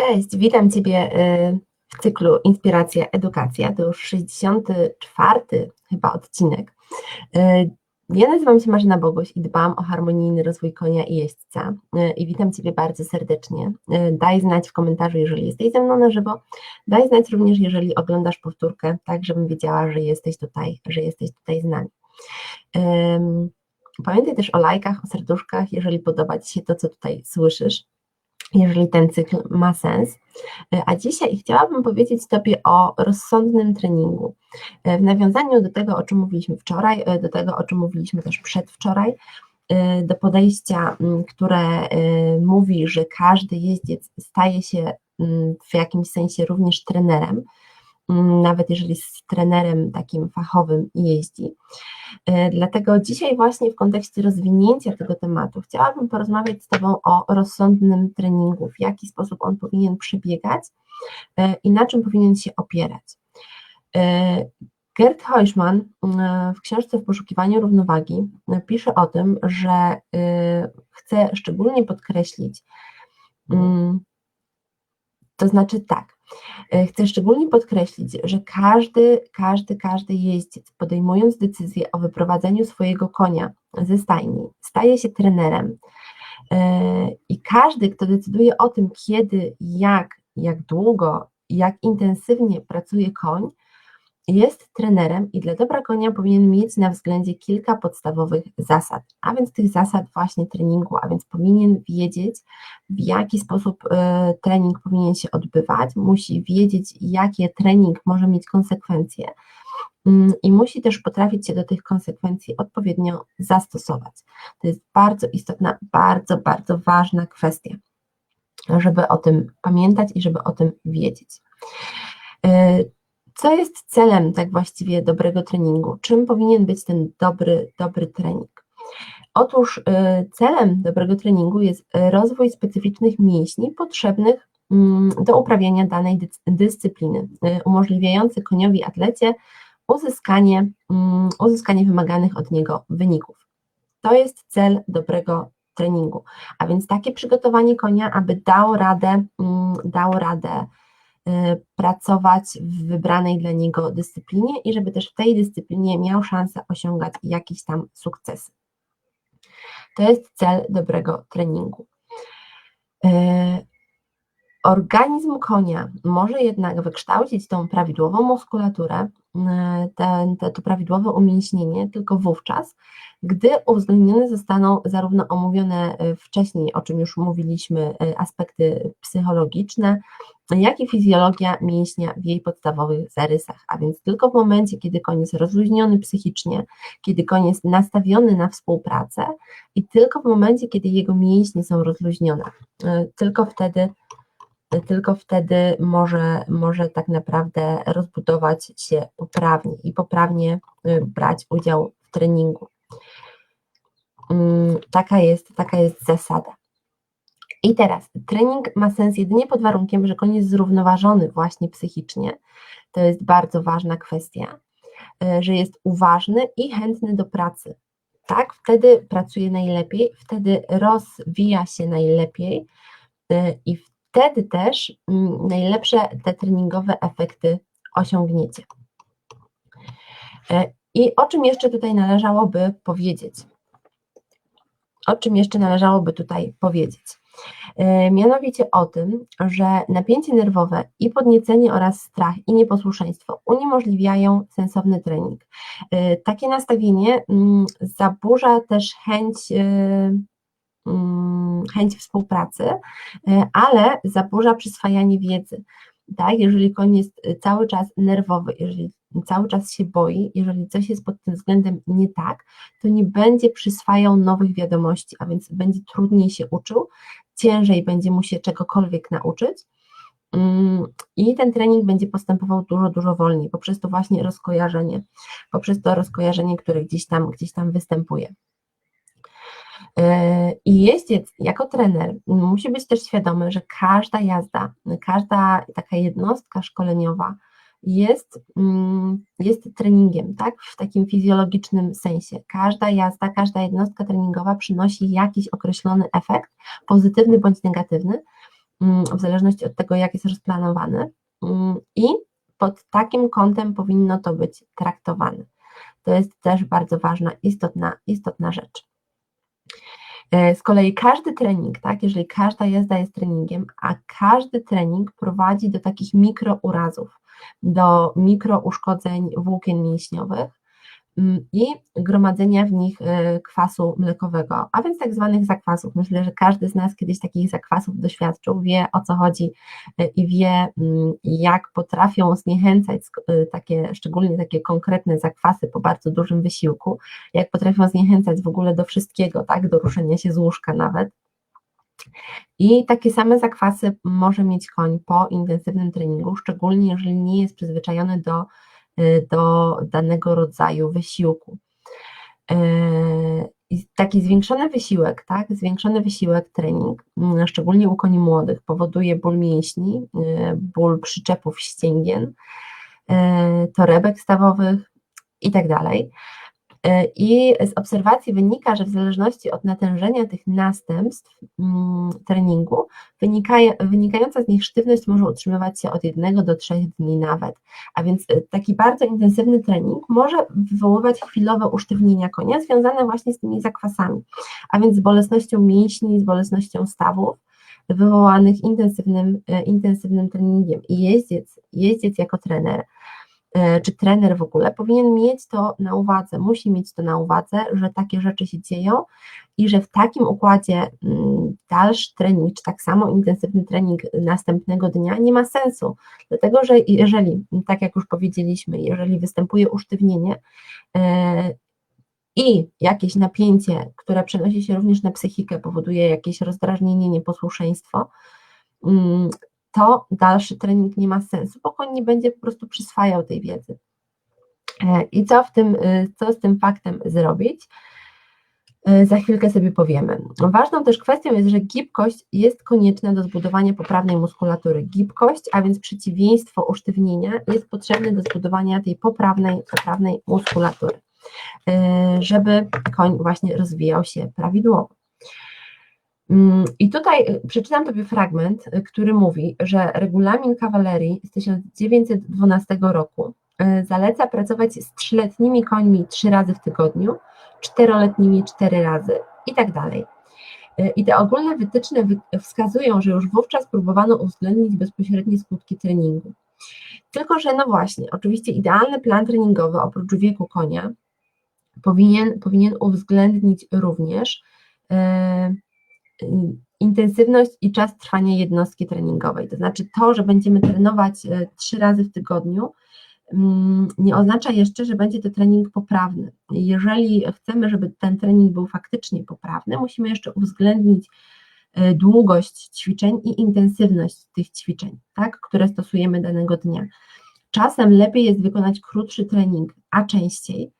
Cześć, witam Ciebie y, w cyklu Inspiracja Edukacja. To już 64 chyba odcinek. Y, ja nazywam się Marzyna Boguś i dbam o harmonijny rozwój konia i jeźdźca. Y, I witam Ciebie bardzo serdecznie. Daj znać w komentarzu, jeżeli jesteś ze mną na żywo. Daj znać również, jeżeli oglądasz powtórkę, tak żebym wiedziała, że jesteś tutaj, że jesteś tutaj z nami. Pamiętaj też o lajkach, o serduszkach, jeżeli podoba Ci się to, co tutaj słyszysz jeżeli ten cykl ma sens. E, a dzisiaj chciałabym powiedzieć Tobie o rozsądnym treningu. E, w nawiązaniu do tego, o czym mówiliśmy wczoraj, e, do tego, o czym mówiliśmy też przedwczoraj, do podejścia, które mówi, że każdy jeździec staje się w jakimś sensie również trenerem, nawet jeżeli z trenerem takim fachowym jeździ. E, dlatego dzisiaj właśnie w kontekście rozwinięcia tego tematu chciałabym porozmawiać z Tobą o rozsądnym treningu, w jaki sposób on powinien przebiegać e, i na czym powinien się opierać. E, Gerd Heuschmann w książce W poszukiwaniu równowagi pisze o tym, że chce szczególnie podkreślić, mm, to znaczy tak, chcę szczególnie podkreślić, że każdy, każdy, każdy jeździec podejmując decyzję o wyprowadzeniu swojego konia ze stajni, staje się trenerem. E, I każdy, kto decyduje o tym, kiedy, jak, jak długo, jak intensywnie pracuje koń, jest trenerem i dla dobra konia powinien mieć na względzie kilka podstawowych zasad, a więc tych zasad właśnie treningu, a więc powinien wiedzieć, w jaki sposób e, trening powinien się odbywać, musi wiedzieć, jakie trening może mieć konsekwencje mm, i musi też potrafić się do tych konsekwencji odpowiednio zastosować. To jest bardzo istotna, bardzo, bardzo ważna kwestia, żeby o tym pamiętać i żeby o tym wiedzieć. Co jest celem tak właściwie dobrego treningu? Czym powinien być ten dobry, dobry trening? Otóż y, celem dobrego treningu jest rozwój specyficznych mięśni potrzebnych mm, do uprawiania danej dyscypliny, y, umożliwiający koniowi atlecie uzyskanie, mm, uzyskanie wymaganych od niego wyników. To jest cel dobrego treningu, a więc takie przygotowanie konia, aby dało radę, mm, dało radę Y, pracować w wybranej dla niego dyscyplinie i żeby też w tej dyscyplinie miał szansę osiągać jakiś tam sukces. To jest cel dobrego treningu. Y, organizm konia może jednak wykształcić tą prawidłową muskulaturę, ten, te, to prawidłowe umięśnienie tylko wówczas, gdy uwzględnione zostaną zarówno omówione wcześniej, o czym już mówiliśmy, aspekty psychologiczne, jak i fizjologia mięśnia w jej podstawowych zarysach. A więc tylko w momencie, kiedy koń jest rozluźniony psychicznie, kiedy koń jest nastawiony na współpracę i tylko w momencie, kiedy jego mięśnie są rozluźnione, e, tylko wtedy tylko wtedy może, może tak naprawdę rozbudować się poprawnie i poprawnie y, brać udział w treningu. Mm, taka jest, taka jest zasada. I teraz trening ma sens jedynie pod warunkiem, że koń jest zrównoważony właśnie psychicznie. To jest bardzo ważna kwestia, y, że jest uważny i chętny do pracy. Tak, wtedy pracuje najlepiej, wtedy rozwija się najlepiej y, i wtedy też mm, najlepsze te treningowe efekty osiągniecie. E, I o czym jeszcze tutaj należałoby powiedzieć? O czym jeszcze należałoby tutaj powiedzieć? E, mianowicie o tym, że napięcie nerwowe i podniecenie oraz strach i nieposłuszeństwo uniemożliwiają sensowny trening. E, takie nastawienie mm, zaburza też chęć Mm, chęć współpracy, e, ale zaburza przyswajanie wiedzy. Tak? Jeżeli koń jest e, cały czas nerwowy, jeżeli cały czas się boi, jeżeli coś jest pod tym względem nie tak, to nie będzie przyswajał nowych wiadomości, a więc będzie trudniej się uczył, ciężej będzie mu się czegokolwiek nauczyć. Mm, I ten trening będzie postępował dużo, dużo wolniej, poprzez to właśnie rozkojarzenie, poprzez to rozkojarzenie, które gdzieś tam, gdzieś tam występuje. E, I jeździec jako trener musi być też świadomy, że każda jazda, każda taka jednostka szkoleniowa jest, mm, jest treningiem, tak? W takim fizjologicznym sensie. Każda jazda, każda jednostka treningowa przynosi jakiś określony efekt, pozytywny bądź negatywny, mm, w zależności od tego, jak jest rozplanowany mm, i pod takim kątem powinno to być traktowane. To jest też bardzo ważna, istotna, istotna rzecz. E, z kolei każdy trening, tak, jeżeli każda jazda jest treningiem, a każdy trening prowadzi do takich mikrourazów, do mikrouszkodzeń włókien mięśniowych, Mm, i gromadzenia w nich e, kwasu mlekowego, a więc tak zwanych zakwasów. Myślę, że każdy z nas kiedyś takich zakwasów doświadczył, wie o co chodzi e, i wie, mm, jak potrafią zniechęcać e, takie, szczególnie takie konkretne zakwasy po bardzo dużym wysiłku, jak potrafią zniechęcać w ogóle do wszystkiego, tak, do ruszenia się z łóżka nawet. I takie same zakwasy może mieć koń po intensywnym treningu, szczególnie jeżeli nie jest przyzwyczajony do Y, do danego rodzaju wysiłku. Y, I taki zwiększony wysiłek, tak, zwiększony wysiłek, trening, mm, szczególnie u koni młodych, powoduje ból mięśni, y, ból przyczepów ścięgien, torebek stawowych i tak I z obserwacji wynika, że w zależności od natężenia tych następstw mm, treningu, wynikająca z nich sztywność może utrzymywać się od jednego do trzech dni nawet. A więc e, taki bardzo intensywny trening może wywoływać chwilowe usztywnienia konia związane właśnie z tymi zakwasami, a więc z bolesnością mięśni, z bolesnością stawów wywołanych intensywnym, e, intensywnym treningiem. I jeździec, jeździec jako trener E, czy trener w ogóle powinien mieć to na uwadze, musi mieć to na uwadze, że takie rzeczy się dzieją i że w takim układzie mm, dalszy trening, czy tak samo intensywny trening następnego dnia nie ma sensu, dlatego że jeżeli, tak jak już powiedzieliśmy, jeżeli występuje usztywnienie e, i jakieś napięcie, które przenosi się również na psychikę, powoduje jakieś rozdrażnienie, nieposłuszeństwo, mm, to dalszy trening nie ma sensu, bo on nie będzie po prostu przyswajał tej wiedzy. E, I co, w tym, e, co z tym faktem zrobić? E, za chwilkę sobie powiemy. Ważną też kwestią jest, że gibkość jest konieczna do zbudowania poprawnej muskulatury. Gibkość, a więc przeciwieństwo usztywnienia, jest potrzebne do zbudowania tej poprawnej, poprawnej muskulatury, żeby koń właśnie rozwijał się prawidłowo. Mm, I tutaj y, przeczytam Tobie fragment, y, który mówi, że regulamin kawalerii z 1912 roku y, zaleca pracować z trzyletnimi końmi trzy razy w tygodniu, czteroletnimi cztery razy i tak dalej. I te ogólne wytyczne wskazują, że już wówczas próbowano uwzględnić bezpośrednie skutki treningu. Tylko, że no właśnie, oczywiście idealny plan treningowy oprócz wieku konia powinien, powinien uwzględnić również intensywność i czas trwania jednostki treningowej. To znaczy to, że będziemy trenować e, trzy razy w tygodniu, mm, nie oznacza jeszcze, że będzie to trening poprawny. Jeżeli chcemy, żeby ten trening był faktycznie poprawny, musimy jeszcze uwzględnić e, długość ćwiczeń i intensywność tych ćwiczeń, tak, które stosujemy danego dnia. Czasem lepiej jest wykonać krótszy trening, a częściej, Y,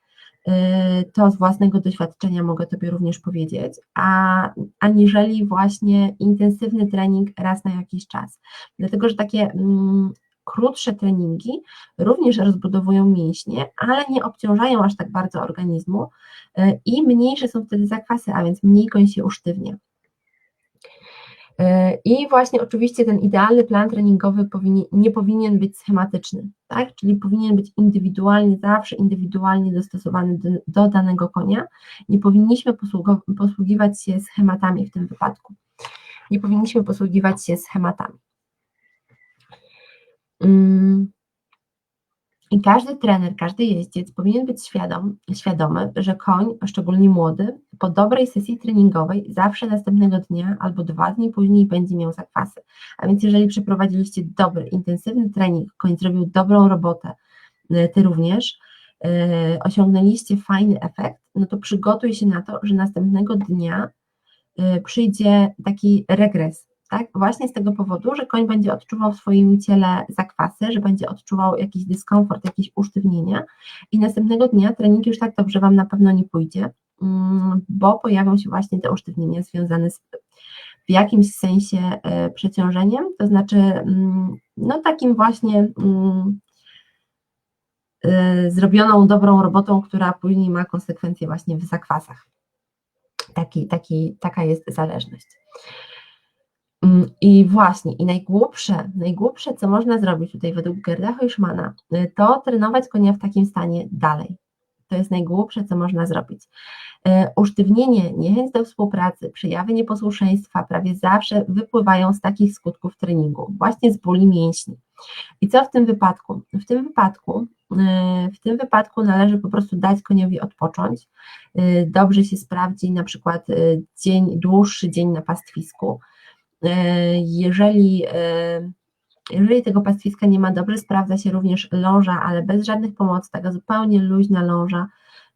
to z własnego doświadczenia mogę Tobie również powiedzieć, a, aniżeli właśnie intensywny trening raz na jakiś czas. Dlatego, że takie mm, krótsze treningi również rozbudowują mięśnie, ale nie obciążają aż tak bardzo organizmu y, i mniejsze są wtedy zakwasy, a więc mniej koń się usztywnia. E, I właśnie oczywiście ten idealny plan treningowy powinien, nie powinien być schematyczny, tak? czyli powinien być indywidualnie, zawsze indywidualnie dostosowany do, do danego konia. Nie powinniśmy posługiwać się schematami w tym wypadku. Nie powinniśmy posługiwać się schematami. Mm. I każdy trener, każdy jeździec powinien być świadom, świadomy, że koń, szczególnie młody, po dobrej sesji treningowej zawsze następnego dnia albo dwa dni później będzie miał zakwasy. A więc jeżeli przeprowadziliście dobry, intensywny trening, koń zrobił dobrą robotę, y, ty również, yy, osiągnęliście fajny efekt, no to przygotuj się na to, że następnego dnia yy, przyjdzie taki regres, tak? Właśnie z tego powodu, że koń będzie odczuwał w swoim ciele zakwasy, że będzie odczuwał jakiś dyskomfort, jakieś usztywnienia i następnego dnia trening już tak dobrze Wam na pewno nie pójdzie, mm, bo pojawią się właśnie te usztywnienia związane z w jakimś sensie e, przeciążeniem, to znaczy mm, no takim właśnie mm, e, zrobioną dobrą robotą, która później ma konsekwencje właśnie w zakwasach. Taki, taki, taka jest zależność. Mm, I właśnie, i najgłupsze, najgłupsze, co można zrobić tutaj według Gerda Heuschmana, y, to trenować konia w takim stanie dalej. To jest najgłupsze, co można zrobić. Y, usztywnienie, niechęć do współpracy, przejawy nieposłuszeństwa prawie zawsze wypływają z takich skutków treningu, właśnie z bóli mięśni. I co w tym wypadku? W tym wypadku, y, w tym wypadku należy po prostu dać koniowi odpocząć. Dobrze się sprawdzi na przykład dzień, dłuższy dzień na pastwisku, jeżeli, e, jeżeli tego pastwiska nie ma dobrze, sprawdza się również ląża, ale bez żadnych pomocy, taka zupełnie luźna ląża,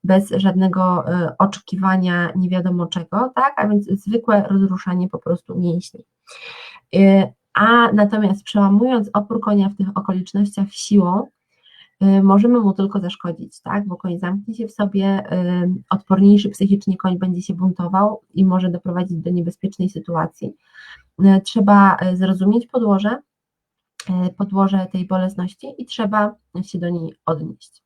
bez żadnego e, oczekiwania nie wiadomo czego, tak, a więc zwykłe rozruszanie po prostu mięśni. A natomiast przełamując opór konia w tych okolicznościach siłą, możemy mu tylko zaszkodzić, tak? Bo koń zamknie się w sobie, odporniejszy psychicznie koń będzie się buntował i może doprowadzić do niebezpiecznej sytuacji. E, trzeba zrozumieć podłoże, podłoże tej bolesności i trzeba się do niej odnieść.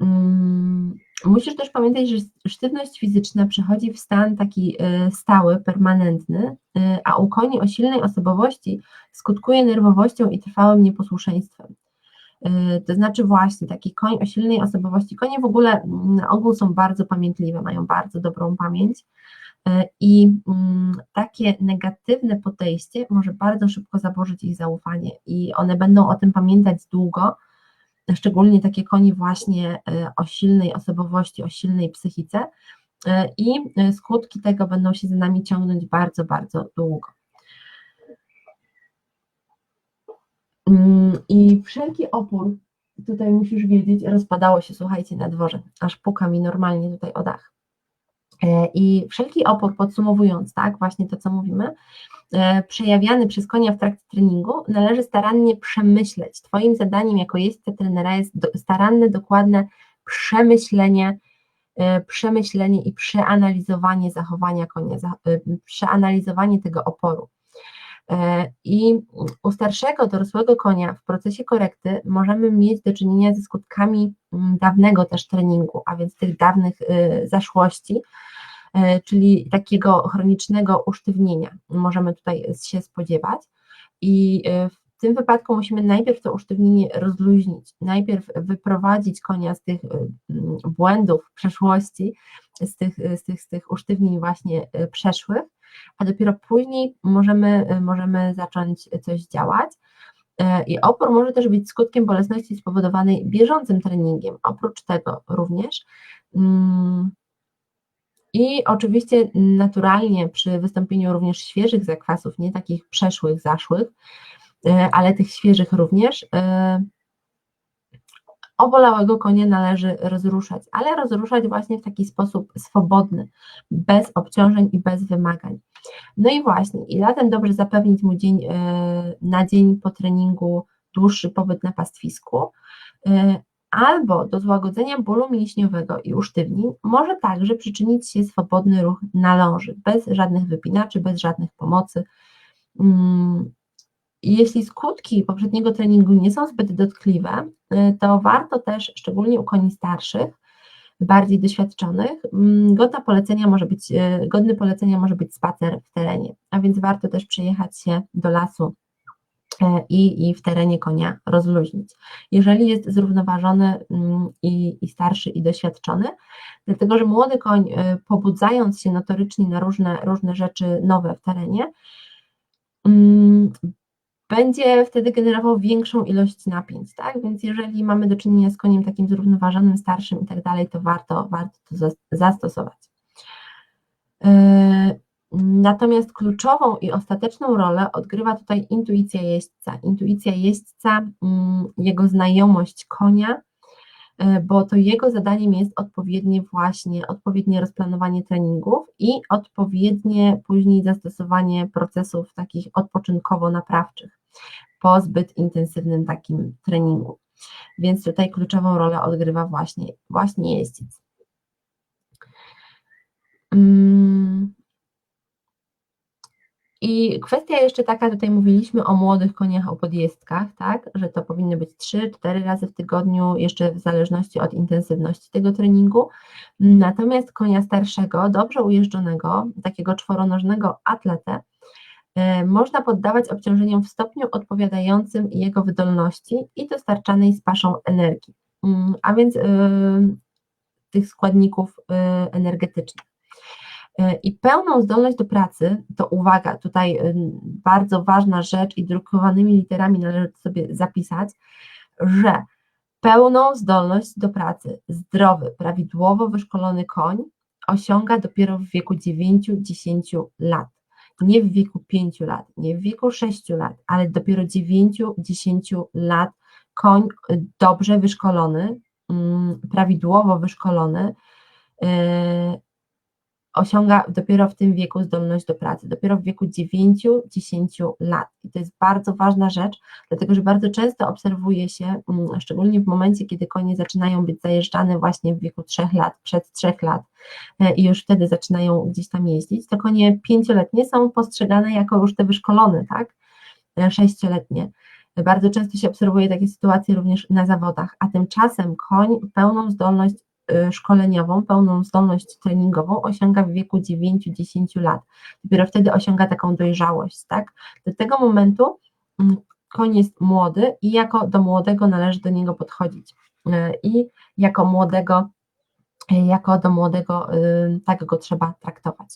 Mm, musisz też pamiętać, że sztywność fizyczna przechodzi w stan taki stały, permanentny, a u koni o silnej osobowości skutkuje nerwowością i trwałym nieposłuszeństwem. To znaczy właśnie taki koń o silnej osobowości. Konie w ogóle na ogół są bardzo pamiętliwe, mają bardzo dobrą pamięć E, I mm, takie negatywne podejście może bardzo szybko zaburzyć ich zaufanie, i one będą o tym pamiętać długo, szczególnie takie konie właśnie e, o silnej osobowości, o silnej psychice, i skutki tego będą się za nami ciągnąć bardzo, bardzo długo. I wszelki opór, tutaj musisz wiedzieć, rozpadało się, słuchajcie, na dworze, aż puka mi normalnie tutaj o dach. E, I wszelki opór, podsumowując, tak, właśnie to, co mówimy, e, przejawiany przez konia w trakcie treningu, należy starannie przemyśleć. Twoim zadaniem jako jeźdźca trenera jest staranne, dokładne przemyślenie, e, przemyślenie i przeanalizowanie zachowania konia, przeanalizowanie tego oporu. I u starszego, dorosłego konia w procesie korekty możemy mieć do czynienia ze skutkami mm, dawnego też treningu, a więc tych dawnych zaszłości, E, czyli takiego chronicznego usztywnienia. Możemy tutaj się spodziewać. I e, w tym wypadku musimy najpierw to usztywnienie rozluźnić, najpierw wyprowadzić konia z tych e, błędów przeszłości, z tych, z tych, z tych usztywnień właśnie przeszłych, a dopiero później możemy, możemy zacząć coś działać. I opór może też być skutkiem bolesności spowodowanej bieżącym treningiem. Oprócz tego również mm, i oczywiście naturalnie przy wystąpieniu również świeżych zakwasów, nie takich przeszłych, zaszłych, e, ale tych świeżych również, e, obolałego konia należy rozruszać, ale rozruszać właśnie w taki sposób swobodny, bez obciążeń i bez wymagań. No i właśnie, i latem dobrze zapewnić mu dzień e, na dzień po treningu dłuższy pobyt na pastwisku, albo do złagodzenia bólu mięśniowego i usztywnień może także przyczynić się swobodny ruch naląży, bez żadnych wypinaczy, bez żadnych pomocy. Jeśli skutki poprzedniego treningu nie są zbyt dotkliwe, y, to warto też, szczególnie u koni starszych, bardziej doświadczonych, mm, godna polecenia może być, y, godny polecenia może być spacer w terenie, a więc warto też przejechać się do lasu E, i, i w terenie konia rozluźnić. Jeżeli jest zrównoważony mm, i, i starszy i doświadczony, dlatego że młody koń, pobudzając się notorycznie na różne, różne rzeczy nowe w terenie, mm, będzie wtedy generował większą ilość napięć, tak? Więc jeżeli mamy do czynienia z koniem takim zrównoważonym, starszym i tak dalej, to warto, warto to zastosować. E, Natomiast kluczową i ostateczną rolę odgrywa tutaj intuicja jeźdźca. Intuicja jeźdźca, mm, jego znajomość konia, bo to jego zadaniem jest odpowiednie właśnie, odpowiednie rozplanowanie treningów i odpowiednie później zastosowanie procesów takich odpoczynkowo-naprawczych po zbyt intensywnym takim treningu. Więc tutaj kluczową rolę odgrywa właśnie, właśnie jeździec. Hmm. I kwestia jeszcze taka, tutaj mówiliśmy o młodych koniach, o podjezdkach, tak, że to powinny być 3-4 razy w tygodniu, jeszcze w zależności od intensywności tego treningu. Natomiast konia starszego, dobrze ujeżdżonego, takiego czworonożnego atletę, można poddawać obciążeniom w stopniu odpowiadającym jego wydolności i dostarczanej z paszą energii, mm, a więc tych składników energetycznych. I pełną zdolność do pracy, to uwaga, tutaj bardzo ważna rzecz i drukowanymi literami należy sobie zapisać, że pełną zdolność do pracy zdrowy, prawidłowo wyszkolony koń osiąga dopiero w wieku 9-10 lat. Nie w wieku 5 lat, nie w wieku 6 lat, ale dopiero 9-10 lat koń dobrze wyszkolony, mm, prawidłowo wyszkolony, yy, osiąga dopiero w tym wieku zdolność do pracy, dopiero w wieku 9-10 lat. I to jest bardzo ważna rzecz, dlatego że bardzo często obserwuje się, mm, szczególnie w momencie, kiedy konie zaczynają być zajeżdżane właśnie w wieku 3 lat, przed 3 lat e, i już wtedy zaczynają gdzieś tam jeździć, to konie pięcioletnie są postrzegane jako już te wyszkolone, tak? E, sześcioletnie. Bardzo często się obserwuje takie sytuacje również na zawodach, a tymczasem koń pełną zdolność szkoleniową, pełną zdolność treningową osiąga w wieku 9-10 lat. Dopiero wtedy osiąga taką dojrzałość, tak? Do tego momentu mm, koń jest młody i jako do młodego należy do niego podchodzić. Y, I jako młodego, y, jako do młodego tak go trzeba traktować.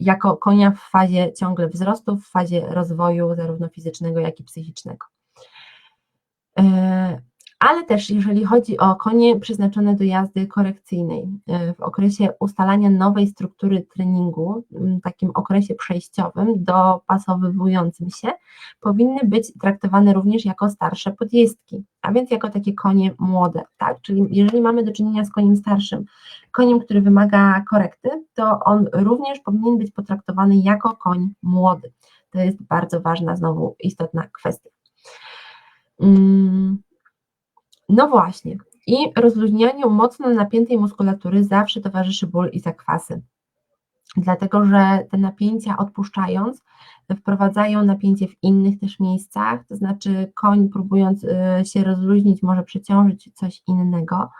Jako konia w fazie ciągle wzrostu, w fazie rozwoju zarówno fizycznego, jak i psychicznego ale też jeżeli chodzi o konie przeznaczone do jazdy korekcyjnej, e, w okresie ustalania nowej struktury treningu, takim okresie przejściowym, dopasowywującym się, powinny być traktowane również jako starsze podjezdki, a więc jako takie konie młode, tak? Czyli jeżeli mamy do czynienia z koniem starszym, koniem, który wymaga korekty, to on również powinien być potraktowany jako koń młody. To jest bardzo ważna, znowu istotna kwestia. Mm, no właśnie. I rozluźnianiu mocno napiętej muskulatury zawsze towarzyszy ból i zakwasy. Dlatego, że te napięcia odpuszczając, wprowadzają napięcie w innych też miejscach, to znaczy koń próbując y, się rozluźnić może przeciążyć coś innego.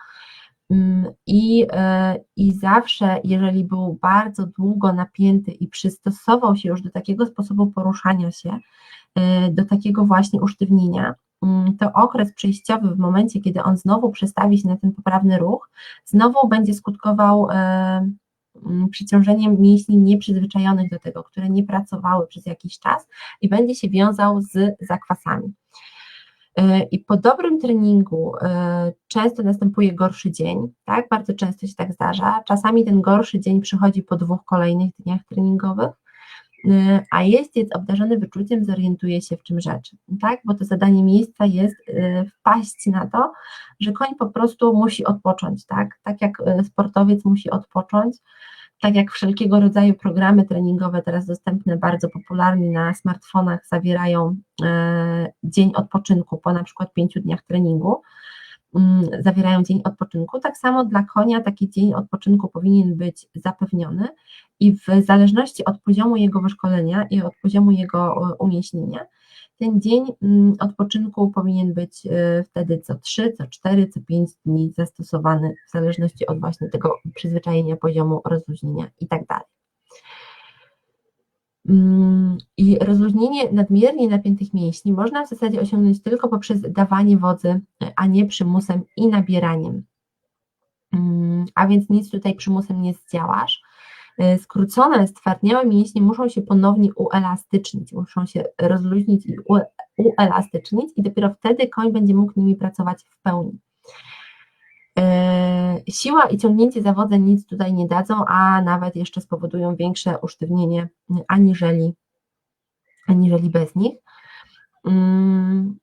Mm, I, y, I zawsze, jeżeli był bardzo długo napięty i przystosował się już do takiego sposobu poruszania się, y, do takiego właśnie usztywnienia, to okres przejściowy w momencie, kiedy on znowu przestawi się na ten poprawny ruch, znowu będzie skutkował e, mm, przyciążeniem mięśni nieprzyzwyczajonych do tego, które nie pracowały przez jakiś czas i będzie się wiązał z zakwasami. E, I po dobrym treningu e, często następuje gorszy dzień, tak? Bardzo często się tak zdarza. Czasami ten gorszy dzień przychodzi po dwóch kolejnych dniach treningowych, a jeździec obdarzony wyczuciem zorientuje się w czym rzecz, tak? Bo to zadanie miejsca jest y, wpaść na to, że koń po prostu musi odpocząć, tak? Tak jak y, sportowiec musi odpocząć, tak jak wszelkiego rodzaju programy treningowe teraz dostępne bardzo popularnie na smartfonach zawierają dzień odpoczynku po na przykład pięciu dniach treningu, zawierają dzień odpoczynku. Tak samo dla konia taki dzień odpoczynku powinien być zapewniony i w zależności od poziomu jego wyszkolenia i od poziomu jego e, umieśnienia, ten dzień mm, odpoczynku powinien być e, wtedy co 3, co 4, co 5 dni zastosowany w zależności od właśnie tego przyzwyczajenia poziomu rozluźnienia i tak. Mm, I rozluźnienie nadmiernie napiętych mięśni można w zasadzie osiągnąć tylko poprzez dawanie wodzy, a nie przymusem i nabieraniem. Mm, a więc nic tutaj przymusem nie zdziałasz. Y, skrócone, stwardniałe mięśnie muszą się ponownie uelastycznić, muszą się rozluźnić i uelastycznić i dopiero wtedy koń będzie mógł nimi pracować w pełni. E, siła i ciągnięcie zawodzeń nic tutaj nie dadzą, a nawet jeszcze spowodują większe usztywnienie aniżeli, aniżeli bez nich. Mm,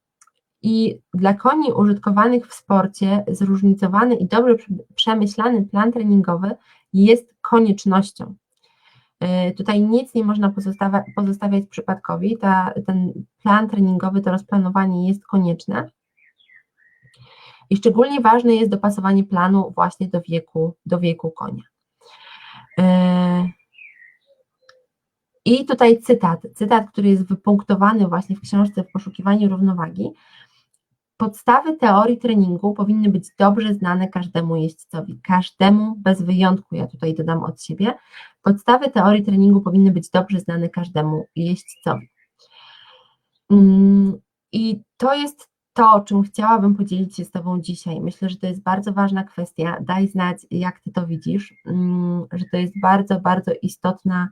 I dla koni użytkowanych w sporcie zróżnicowany i dobrze przemyślany plan treningowy jest koniecznością. Tutaj nic nie można pozostawiać przypadkowi. Ta, ten plan treningowy, to rozplanowanie jest konieczne. I szczególnie ważne jest dopasowanie planu właśnie do wieku, do wieku konia. E, I tutaj cytat, cytat, który jest wypunktowany właśnie w książce w poszukiwaniu równowagi. Podstawy teorii treningu powinny być dobrze znane każdemu jeźdźcowi, każdemu bez wyjątku, ja tutaj dodam od siebie. Podstawy teorii treningu powinny być dobrze znane każdemu jeźdźcowi. Mm, I to jest to, czym chciałabym podzielić się z Tobą dzisiaj. Myślę, że to jest bardzo ważna kwestia. Daj znać, jak Ty to widzisz, mm, że to jest bardzo, bardzo istotna,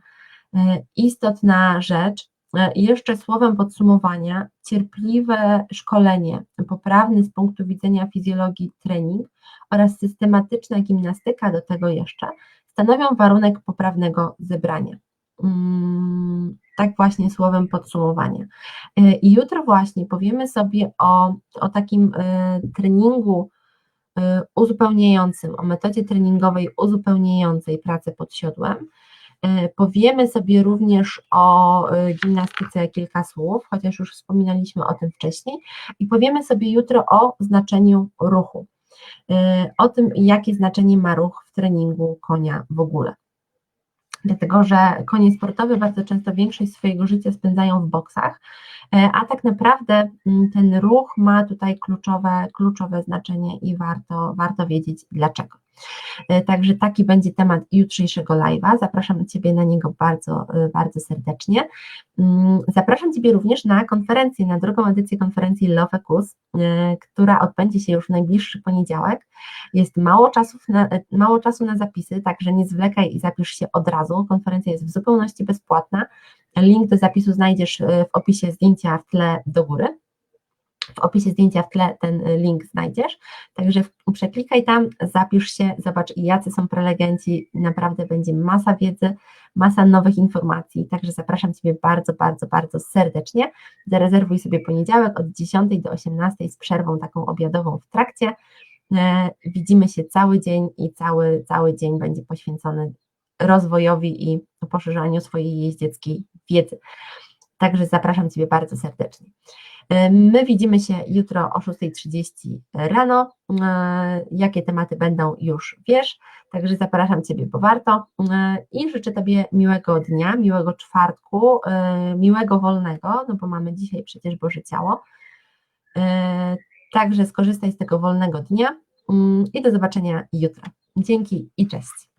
e, istotna rzecz. E, jeszcze słowem podsumowania, cierpliwe szkolenie, poprawny z punktu widzenia fizjologii trening oraz systematyczna gimnastyka do tego jeszcze stanowią warunek poprawnego zebrania. Mm, tak właśnie słowem podsumowania. I jutro właśnie powiemy sobie o, o takim e, treningu e, uzupełniającym, o metodzie treningowej uzupełniającej pracę pod siodłem. Powiemy sobie również o gimnastyce kilka słów, chociaż już wspominaliśmy o tym wcześniej, i powiemy sobie jutro o znaczeniu ruchu, o tym, jakie znaczenie ma ruch w treningu konia w ogóle dlatego że konie sportowe bardzo często większość swojego życia spędzają w boksach, e, a tak naprawdę mm, ten ruch ma tutaj kluczowe, kluczowe znaczenie i warto, warto wiedzieć dlaczego. E, także taki będzie temat jutrzejszego live'a. Zapraszam Ciebie na niego bardzo, e, bardzo serdecznie. Mm, zapraszam Ciebie również na konferencję, na drugą edycję konferencji Love Ekus, e, która odbędzie się już w najbliższy poniedziałek. Jest mało, czasów na, mało czasu na zapisy, także nie zwlekaj i zapisz się od razu. Konferencja jest w zupełności bezpłatna. Link do zapisu znajdziesz w opisie zdjęcia w tle do góry. W opisie zdjęcia w tle ten y, link znajdziesz, także przeklikaj tam, zapisz się, zobacz jacy są prelegenci, naprawdę będzie masa wiedzy, masa nowych informacji, także zapraszam Ciebie bardzo, bardzo, bardzo serdecznie. Zarezerwuj sobie poniedziałek od 10 do 18 z przerwą taką obiadową w trakcie. E, widzimy się cały dzień i cały, cały dzień będzie poświęcony rozwojowi i poszerzaniu swojej jeździeckiej wiedzy. Także zapraszam Ciebie bardzo serdecznie. My widzimy się jutro o 6.30 rano. E, jakie tematy będą, już wiesz, także zapraszam Ciebie, bo warto. E, I życzę Tobie miłego dnia, miłego czwartku, e, miłego wolnego, no bo mamy dzisiaj przecież Boże Ciało. Także skorzystaj z tego wolnego dnia mm, i do zobaczenia jutro. Dzięki i cześć.